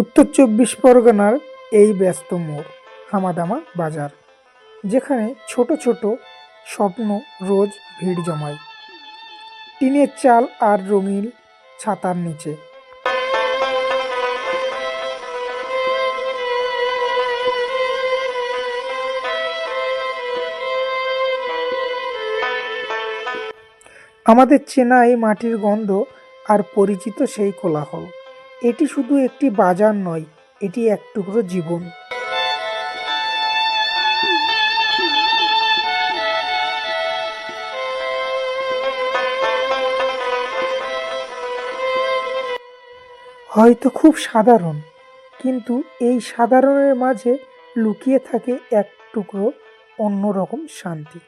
উত্তর চব্বিশ পরগনার এই ব্যস্ত মোড়, হামাদামা বাজার, যেখানে ছোট ছোট স্বপ্ন রোজ ভিড় জমায়। টিনের চাল আর রঙিন ছাতার নিচে। আমাদের চেনা এই মাটির গন্ধ আর পরিচিত সেই কোলাহল। এটি শুধু একটি বাজার নয়, এটি এক টুকরো জীবন। হয়তো খুব সাধারণ, কিন্তু এই সাধারণের মাঝে লুকিয়ে থাকে এক টুকরো অন্যরকম শান্তি।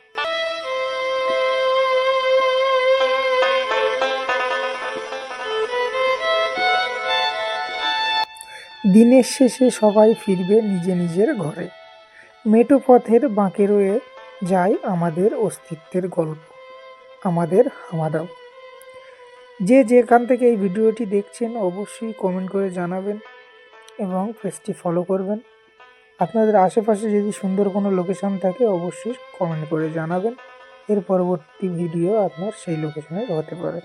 দিনের শেষে সবাই ফিরবে নিজে নিজের ঘরে। মেটো পথের বাঁকে রয়ে যায় আমাদের অস্তিত্বের গল্প, আমাদের হামাদাও। যে যেখান থেকে এই ভিডিওটি দেখছেন, অবশ্যই কমেন্ট করে জানাবেন এবং পেজটি ফলো করবেন। আপনাদের আশেপাশে যদি সুন্দর কোনো লোকেশন থাকে, অবশ্যই কমেন্ট করে জানাবেন। এর পরবর্তী ভিডিও আপনার সেই লোকেশনের হতে পারে।